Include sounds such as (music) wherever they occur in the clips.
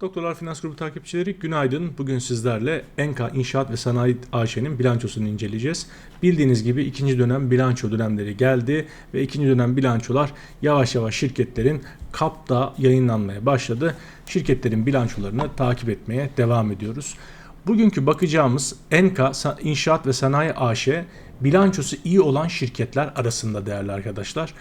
Doktorlar Finans Grubu takipçileri günaydın. Bugün sizlerle Enka İnşaat ve Sanayi AŞ'nin bilançosunu inceleyeceğiz. Bildiğiniz gibi ikinci dönem bilanço dönemleri geldi ve ikinci dönem bilançolar yavaş yavaş şirketlerin KAP'ta yayınlanmaya başladı. Şirketlerin bilançolarını takip etmeye devam ediyoruz. Bugünkü bakacağımız Enka İnşaat ve Sanayi AŞ bilançosu iyi olan şirketler arasında değerli arkadaşlar.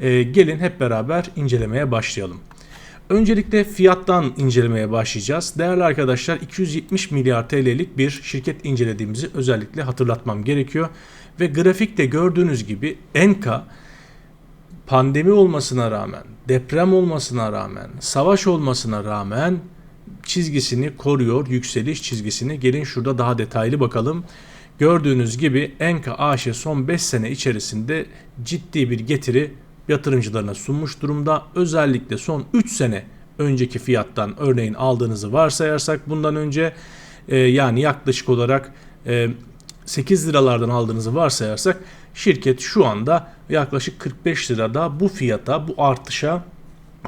Ee, gelin hep beraber incelemeye başlayalım. Öncelikle fiyattan incelemeye başlayacağız. Değerli arkadaşlar 270 milyar TL'lik bir şirket incelediğimizi özellikle hatırlatmam gerekiyor. Ve grafikte gördüğünüz gibi Enka pandemi olmasına rağmen, deprem olmasına rağmen, savaş olmasına rağmen çizgisini koruyor, yükseliş çizgisini. Gelin şurada daha detaylı bakalım. Gördüğünüz gibi Enka AŞ son 5 sene içerisinde ciddi bir getiri yatırımcılarına sunmuş durumda. Özellikle son 3 sene önceki fiyattan örneğin aldığınızı varsayarsak bundan önce e, yani yaklaşık olarak e, 8 liralardan aldığınızı varsayarsak şirket şu anda yaklaşık 45 lirada bu fiyata bu artışa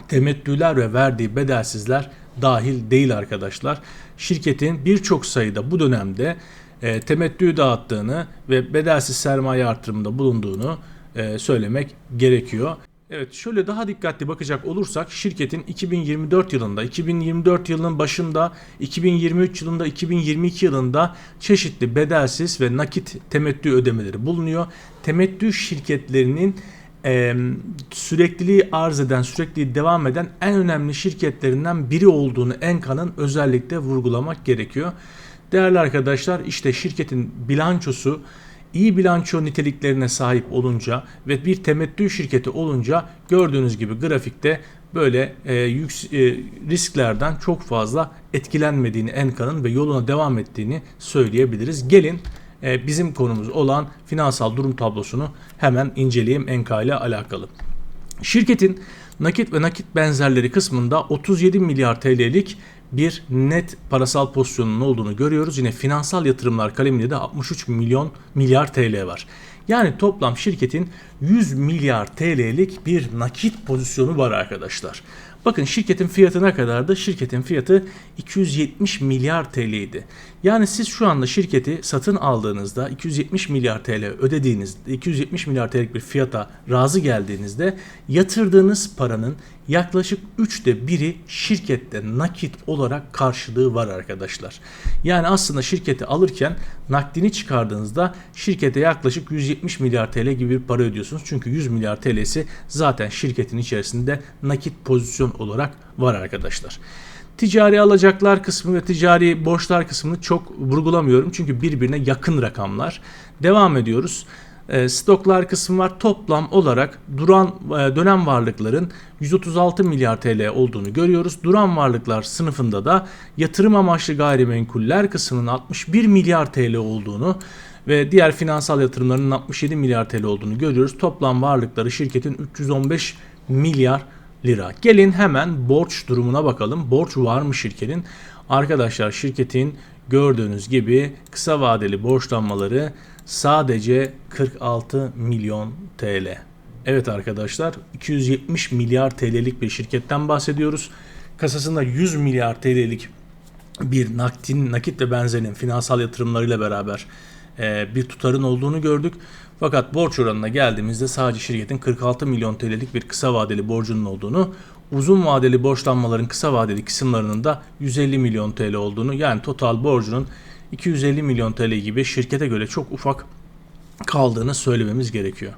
temettüler ve verdiği bedelsizler dahil değil arkadaşlar. Şirketin birçok sayıda bu dönemde e, temettü dağıttığını ve bedelsiz sermaye artırımında bulunduğunu e, söylemek gerekiyor. Evet şöyle daha dikkatli bakacak olursak şirketin 2024 yılında, 2024 yılının başında, 2023 yılında, 2022 yılında çeşitli bedelsiz ve nakit temettü ödemeleri bulunuyor. Temettü şirketlerinin e, sürekliliği arz eden, sürekli devam eden en önemli şirketlerinden biri olduğunu Enka'nın özellikle vurgulamak gerekiyor. Değerli arkadaşlar işte şirketin bilançosu iyi bilanço niteliklerine sahip olunca ve bir temettü şirketi olunca gördüğünüz gibi grafikte böyle e, yüks, e, risklerden çok fazla etkilenmediğini Enka'nın ve yoluna devam ettiğini söyleyebiliriz. Gelin e, bizim konumuz olan finansal durum tablosunu hemen inceleyelim Enka ile alakalı. Şirketin nakit ve nakit benzerleri kısmında 37 milyar TL'lik bir net parasal pozisyonunun olduğunu görüyoruz. Yine finansal yatırımlar kaleminde de 63 milyon milyar TL var. Yani toplam şirketin 100 milyar TL'lik bir nakit pozisyonu var arkadaşlar. Bakın şirketin fiyatı ne kadardı? Şirketin fiyatı 270 milyar TL'ydi. Yani siz şu anda şirketi satın aldığınızda 270 milyar TL ödediğinizde 270 milyar TL'lik bir fiyata razı geldiğinizde yatırdığınız paranın yaklaşık 3'te biri şirkette nakit olarak karşılığı var arkadaşlar. Yani aslında şirketi alırken nakdini çıkardığınızda şirkete yaklaşık 170 milyar TL gibi bir para ödüyorsunuz. Çünkü 100 milyar TL'si zaten şirketin içerisinde nakit pozisyon olarak var arkadaşlar. Ticari alacaklar kısmı ve ticari borçlar kısmını çok vurgulamıyorum. Çünkü birbirine yakın rakamlar. Devam ediyoruz. E, stoklar kısmı var. Toplam olarak duran e, dönem varlıkların 136 milyar TL olduğunu görüyoruz. Duran varlıklar sınıfında da yatırım amaçlı gayrimenkuller kısmının 61 milyar TL olduğunu ve diğer finansal yatırımların 67 milyar TL olduğunu görüyoruz. Toplam varlıkları şirketin 315 milyar lira. Gelin hemen borç durumuna bakalım. Borç var mı şirketin? Arkadaşlar şirketin gördüğünüz gibi kısa vadeli borçlanmaları sadece 46 milyon TL. Evet arkadaşlar 270 milyar TL'lik bir şirketten bahsediyoruz. Kasasında 100 milyar TL'lik bir naktin, nakit ve benzerinin finansal yatırımlarıyla beraber bir tutarın olduğunu gördük. Fakat borç oranına geldiğimizde sadece şirketin 46 milyon TL'lik bir kısa vadeli borcunun olduğunu, uzun vadeli borçlanmaların kısa vadeli kısımlarının da 150 milyon TL olduğunu yani total borcunun 250 milyon TL gibi şirkete göre çok ufak kaldığını söylememiz gerekiyor.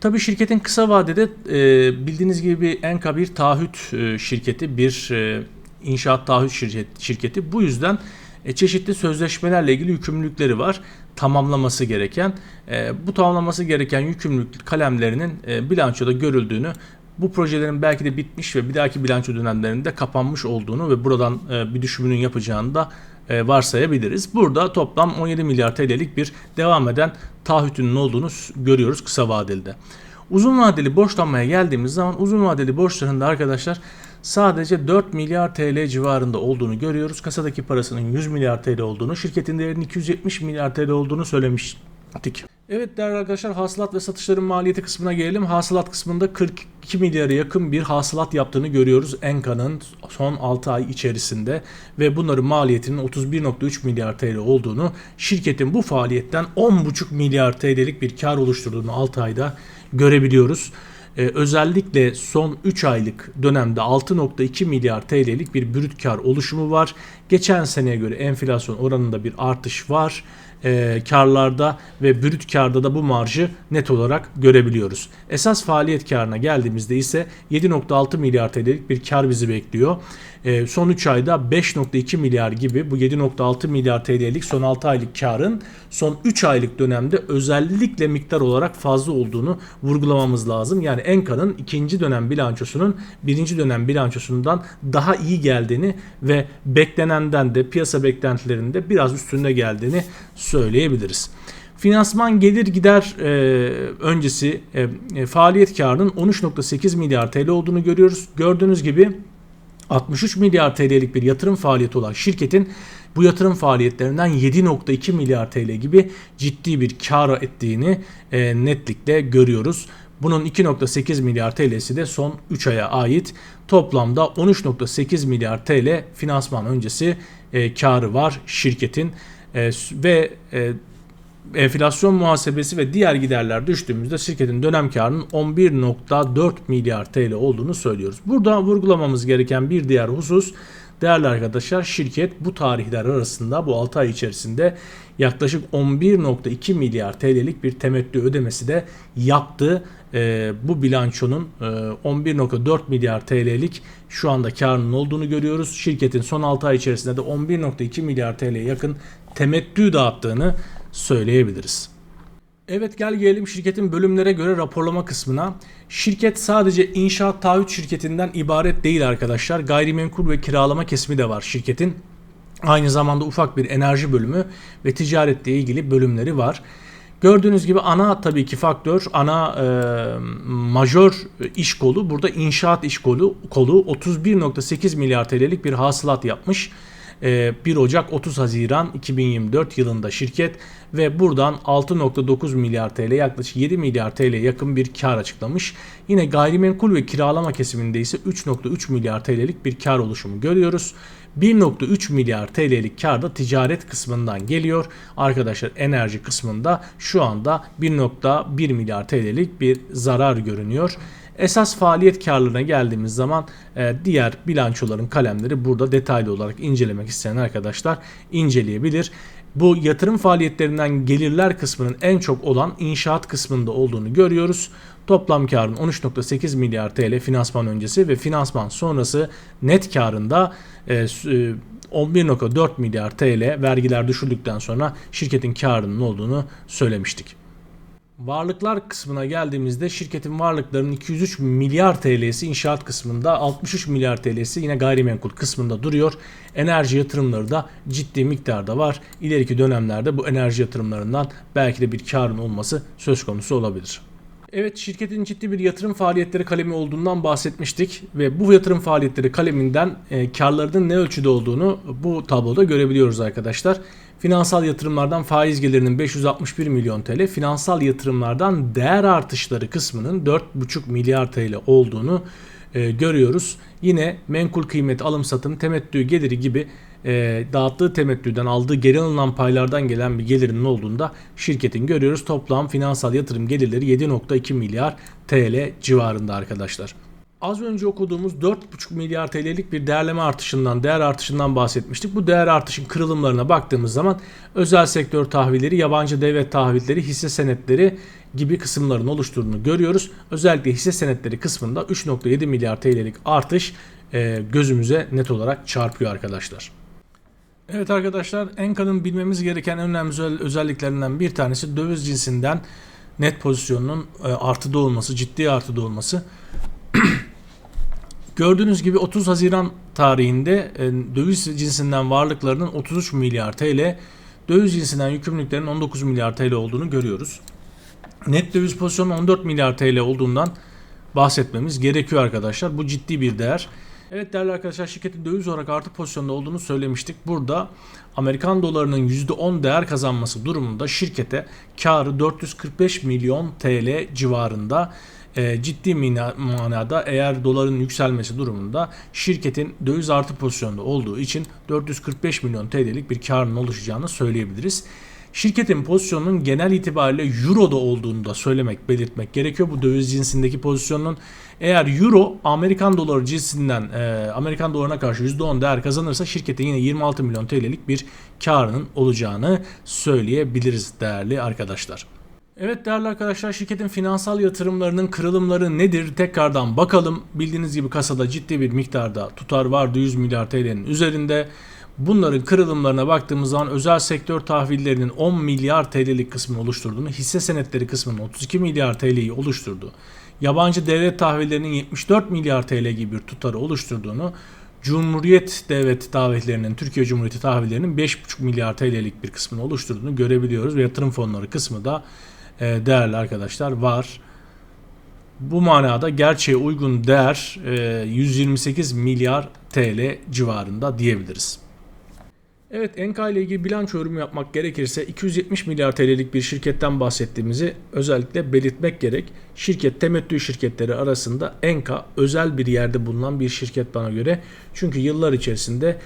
Tabii şirketin kısa vadede e, bildiğiniz gibi Enka bir taahhüt e, şirketi, bir e, inşaat taahhüt şirket, şirketi. Bu yüzden e, çeşitli sözleşmelerle ilgili yükümlülükleri var. Tamamlaması gereken. E, bu tamamlaması gereken yükümlülük kalemlerinin e, bilançoda görüldüğünü bu projelerin belki de bitmiş ve bir dahaki bilanço dönemlerinde kapanmış olduğunu ve buradan e, bir düşümünün yapacağını da e, varsayabiliriz. Burada toplam 17 milyar TL'lik bir devam eden taahhütünün olduğunu görüyoruz kısa vadeli. Uzun vadeli borçlanmaya geldiğimiz zaman uzun vadeli borçlarında arkadaşlar sadece 4 milyar TL civarında olduğunu görüyoruz. Kasadaki parasının 100 milyar TL olduğunu, şirketin değerinin 270 milyar TL olduğunu söylemiştik. Evet değerli arkadaşlar hasılat ve satışların maliyeti kısmına gelelim. Hasılat kısmında 42 milyara yakın bir hasılat yaptığını görüyoruz Enka'nın son 6 ay içerisinde ve bunların maliyetinin 31.3 milyar TL olduğunu şirketin bu faaliyetten 10.5 milyar TL'lik bir kar oluşturduğunu 6 ayda görebiliyoruz. Ee, özellikle son 3 aylık dönemde 6.2 milyar TL'lik bir brüt kar oluşumu var. Geçen seneye göre enflasyon oranında bir artış var e, karlarda ve brüt karda da bu marjı net olarak görebiliyoruz. Esas faaliyet karına geldiğimizde ise 7.6 milyar TL'lik bir kar bizi bekliyor. E, son 3 ayda 5.2 milyar gibi bu 7.6 milyar TL'lik son 6 aylık karın son 3 aylık dönemde özellikle miktar olarak fazla olduğunu vurgulamamız lazım. Yani Enka'nın ikinci dönem bilançosunun birinci dönem bilançosundan daha iyi geldiğini ve beklenenden de piyasa beklentilerinde biraz üstünde geldiğini söyleyebiliriz. Finansman gelir gider e, öncesi e, e, faaliyet karının 13.8 milyar TL olduğunu görüyoruz. Gördüğünüz gibi 63 milyar TL'lik bir yatırım faaliyeti olan şirketin bu yatırım faaliyetlerinden 7.2 milyar TL gibi ciddi bir kar ettiğini e, netlikle görüyoruz. Bunun 2.8 milyar TL'si de son 3 aya ait. Toplamda 13.8 milyar TL finansman öncesi e, karı var şirketin e, ve e, enflasyon muhasebesi ve diğer giderler düştüğümüzde şirketin dönem karının 11.4 milyar TL olduğunu söylüyoruz. Burada vurgulamamız gereken bir diğer husus değerli arkadaşlar şirket bu tarihler arasında bu 6 ay içerisinde yaklaşık 11.2 milyar TL'lik bir temettü ödemesi de yaptı. E, bu bilançonun e, 11.4 milyar TL'lik şu anda karının olduğunu görüyoruz. Şirketin son 6 ay içerisinde de 11.2 milyar TL'ye yakın temettü dağıttığını söyleyebiliriz. Evet gel gelelim şirketin bölümlere göre raporlama kısmına. Şirket sadece inşaat taahhüt şirketinden ibaret değil arkadaşlar. Gayrimenkul ve kiralama kesimi de var şirketin. Aynı zamanda ufak bir enerji bölümü ve ticaretle ilgili bölümleri var. Gördüğünüz gibi ana tabii ki faktör, ana e, majör iş kolu burada inşaat iş kolu, kolu 31.8 milyar TL'lik bir hasılat yapmış. 1 ee, Ocak 30 Haziran 2024 yılında şirket ve buradan 6.9 milyar TL yaklaşık 7 milyar TL yakın bir kar açıklamış. Yine gayrimenkul ve kiralama kesiminde ise 3.3 milyar TL'lik bir kar oluşumu görüyoruz. 1.3 milyar TL'lik kar da ticaret kısmından geliyor. Arkadaşlar enerji kısmında şu anda 1.1 milyar TL'lik bir zarar görünüyor. Esas faaliyet karlarına geldiğimiz zaman e, diğer bilançoların kalemleri burada detaylı olarak incelemek isteyen arkadaşlar inceleyebilir. Bu yatırım faaliyetlerinden gelirler kısmının en çok olan inşaat kısmında olduğunu görüyoruz. Toplam karın 13.8 milyar TL finansman öncesi ve finansman sonrası net karında 11.4 e, milyar TL vergiler düşürdükten sonra şirketin karının olduğunu söylemiştik. Varlıklar kısmına geldiğimizde şirketin varlıklarının 203 milyar TL'si inşaat kısmında 63 milyar TL'si yine gayrimenkul kısmında duruyor. Enerji yatırımları da ciddi miktarda var. İleriki dönemlerde bu enerji yatırımlarından belki de bir karın olması söz konusu olabilir. Evet şirketin ciddi bir yatırım faaliyetleri kalemi olduğundan bahsetmiştik ve bu yatırım faaliyetleri kaleminden e, karlarının ne ölçüde olduğunu bu tabloda görebiliyoruz arkadaşlar. Finansal yatırımlardan faiz gelirinin 561 milyon TL, finansal yatırımlardan değer artışları kısmının 4,5 milyar TL olduğunu e, görüyoruz. Yine menkul kıymet alım satım temettü geliri gibi e, dağıttığı temettüden aldığı geri alınan paylardan gelen bir gelirinin olduğunda şirketin görüyoruz. Toplam finansal yatırım gelirleri 7.2 milyar TL civarında arkadaşlar. Az önce okuduğumuz 4,5 milyar TL'lik bir değerleme artışından, değer artışından bahsetmiştik. Bu değer artışın kırılımlarına baktığımız zaman özel sektör tahvilleri, yabancı devlet tahvilleri, hisse senetleri gibi kısımların oluşturduğunu görüyoruz. Özellikle hisse senetleri kısmında 3.7 milyar TL'lik artış e, gözümüze net olarak çarpıyor arkadaşlar. Evet arkadaşlar Enka'nın bilmemiz gereken önemli özelliklerinden bir tanesi döviz cinsinden net pozisyonunun e, artıda olması, ciddi artıda olması. (clears throat) Gördüğünüz gibi 30 Haziran tarihinde e, döviz cinsinden varlıklarının 33 milyar TL, döviz cinsinden yükümlülüklerin 19 milyar TL olduğunu görüyoruz. Net döviz pozisyonu 14 milyar TL olduğundan bahsetmemiz gerekiyor arkadaşlar. Bu ciddi bir değer. Evet değerli arkadaşlar şirketin döviz olarak artı pozisyonda olduğunu söylemiştik. Burada Amerikan dolarının %10 değer kazanması durumunda şirkete karı 445 milyon TL civarında e, ciddi manada eğer doların yükselmesi durumunda şirketin döviz artı pozisyonda olduğu için 445 milyon TL'lik bir karın oluşacağını söyleyebiliriz. Şirketin pozisyonunun genel itibariyle Euro'da olduğunu da söylemek, belirtmek gerekiyor. Bu döviz cinsindeki pozisyonun eğer Euro Amerikan doları cinsinden e, Amerikan dolarına karşı %10 değer kazanırsa şirketin yine 26 milyon TL'lik bir karının olacağını söyleyebiliriz değerli arkadaşlar. Evet değerli arkadaşlar şirketin finansal yatırımlarının kırılımları nedir tekrardan bakalım. Bildiğiniz gibi kasada ciddi bir miktarda tutar vardı 100 milyar TL'nin üzerinde. Bunların kırılımlarına baktığımız zaman özel sektör tahvillerinin 10 milyar TL'lik kısmını oluşturduğunu, hisse senetleri kısmının 32 milyar TL'yi oluşturdu. Yabancı devlet tahvillerinin 74 milyar TL gibi bir tutarı oluşturduğunu, Cumhuriyet devlet tahvillerinin, Türkiye Cumhuriyeti tahvillerinin 5,5 milyar TL'lik bir kısmını oluşturduğunu görebiliyoruz ve yatırım fonları kısmı da e, değerli arkadaşlar var. Bu manada gerçeğe uygun değer 128 e, milyar TL civarında diyebiliriz. Evet Enka ile ilgili bilanço yorumu yapmak gerekirse 270 milyar TL'lik bir şirketten bahsettiğimizi özellikle belirtmek gerek. Şirket temettü şirketleri arasında Enka özel bir yerde bulunan bir şirket bana göre. Çünkü yıllar içerisinde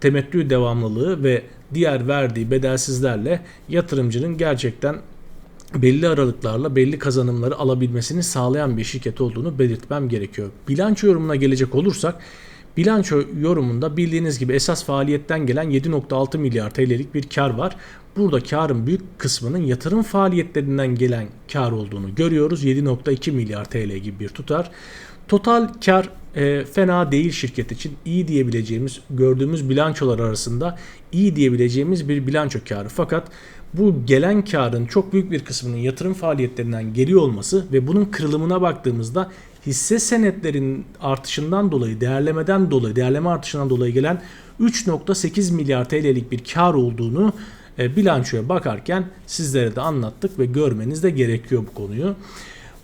temettü devamlılığı ve diğer verdiği bedelsizlerle yatırımcının gerçekten belli aralıklarla belli kazanımları alabilmesini sağlayan bir şirket olduğunu belirtmem gerekiyor. Bilanço yorumuna gelecek olursak bilanço yorumunda bildiğiniz gibi esas faaliyetten gelen 7.6 milyar TL'lik bir kar var. Burada karın büyük kısmının yatırım faaliyetlerinden gelen kar olduğunu görüyoruz. 7.2 milyar TL gibi bir tutar. Total kar e, fena değil şirket için. iyi diyebileceğimiz, gördüğümüz bilançolar arasında iyi diyebileceğimiz bir bilanço karı. Fakat bu gelen karın çok büyük bir kısmının yatırım faaliyetlerinden geliyor olması ve bunun kırılımına baktığımızda hisse senetlerin artışından dolayı, değerlemeden dolayı, değerleme artışından dolayı gelen 3.8 milyar TL'lik bir kar olduğunu e, bilançoya bakarken sizlere de anlattık ve görmeniz de gerekiyor bu konuyu.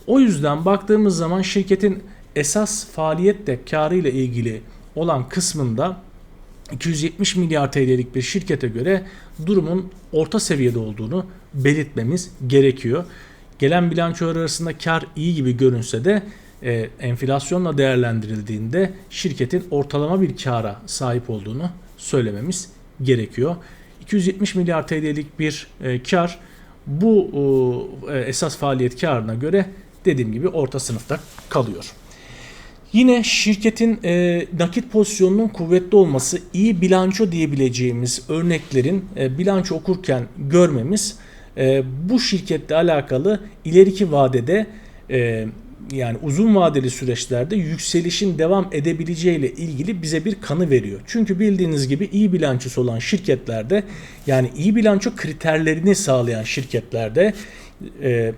O yüzden baktığımız zaman şirketin esas faaliyette karı ile ilgili olan kısmında 270 milyar TL'lik bir şirkete göre durumun orta seviyede olduğunu belirtmemiz gerekiyor. Gelen bilançolar arasında kar iyi gibi görünse de e, enflasyonla değerlendirildiğinde şirketin ortalama bir kara sahip olduğunu söylememiz gerekiyor. 270 milyar TL'lik bir e, kar bu e, esas faaliyet karına göre dediğim gibi orta sınıfta kalıyor. Yine şirketin e, nakit pozisyonunun kuvvetli olması iyi bilanço diyebileceğimiz örneklerin e, bilanço okurken görmemiz e, bu şirkette alakalı ileriki vadede e, yani uzun vadeli süreçlerde yükselişin devam edebileceği ile ilgili bize bir kanı veriyor. Çünkü bildiğiniz gibi iyi bilançosu olan şirketlerde yani iyi bilanço kriterlerini sağlayan şirketlerde e,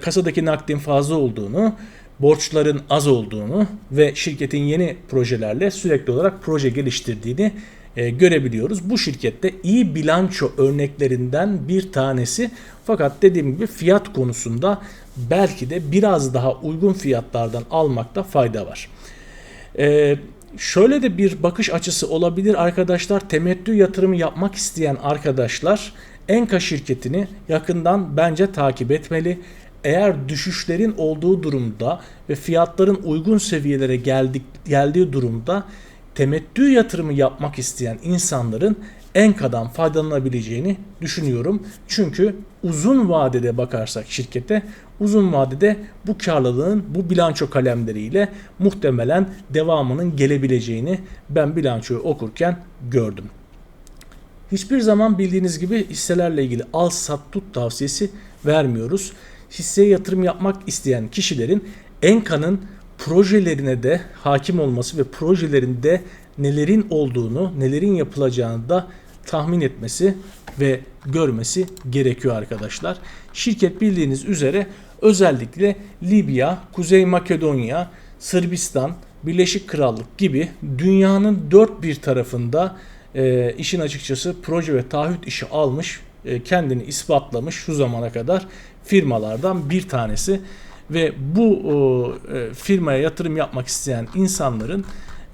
kasadaki nakdin fazla olduğunu, borçların az olduğunu ve şirketin yeni projelerle sürekli olarak proje geliştirdiğini e, görebiliyoruz. Bu şirkette iyi bilanço örneklerinden bir tanesi. Fakat dediğim gibi fiyat konusunda belki de biraz daha uygun fiyatlardan almakta fayda var. Ee, şöyle de bir bakış açısı olabilir arkadaşlar. Temettü yatırımı yapmak isteyen arkadaşlar Enka şirketini yakından bence takip etmeli. Eğer düşüşlerin olduğu durumda ve fiyatların uygun seviyelere geldik, geldiği durumda temettü yatırımı yapmak isteyen insanların Enka'dan faydalanabileceğini düşünüyorum. Çünkü uzun vadede bakarsak şirkete uzun vadede bu karlılığın bu bilanço kalemleriyle muhtemelen devamının gelebileceğini ben bilançoyu okurken gördüm. Hiçbir zaman bildiğiniz gibi hisselerle ilgili al sat tut tavsiyesi vermiyoruz. Hisseye yatırım yapmak isteyen kişilerin Enka'nın projelerine de hakim olması ve projelerinde nelerin olduğunu, nelerin yapılacağını da tahmin etmesi ve görmesi gerekiyor arkadaşlar. Şirket bildiğiniz üzere özellikle Libya, Kuzey Makedonya, Sırbistan, Birleşik Krallık gibi dünyanın dört bir tarafında e, işin açıkçası proje ve taahhüt işi almış, e, kendini ispatlamış şu zamana kadar firmalardan bir tanesi ve bu e, firmaya yatırım yapmak isteyen insanların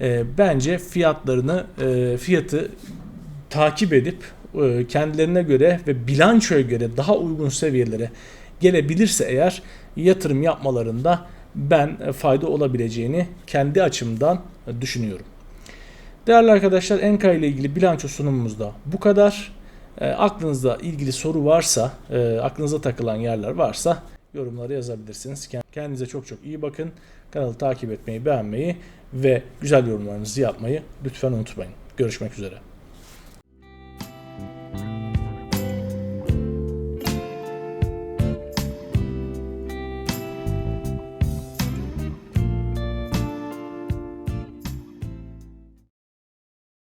e, bence fiyatlarını e, fiyatı takip edip kendilerine göre ve bilançoya göre daha uygun seviyelere gelebilirse eğer yatırım yapmalarında ben fayda olabileceğini kendi açımdan düşünüyorum. Değerli arkadaşlar Enka ile ilgili bilanço sunumumuzda bu kadar. E, aklınızda ilgili soru varsa, e, aklınıza takılan yerler varsa yorumlara yazabilirsiniz. Kendinize çok çok iyi bakın. Kanalı takip etmeyi, beğenmeyi ve güzel yorumlarınızı yapmayı lütfen unutmayın. Görüşmek üzere.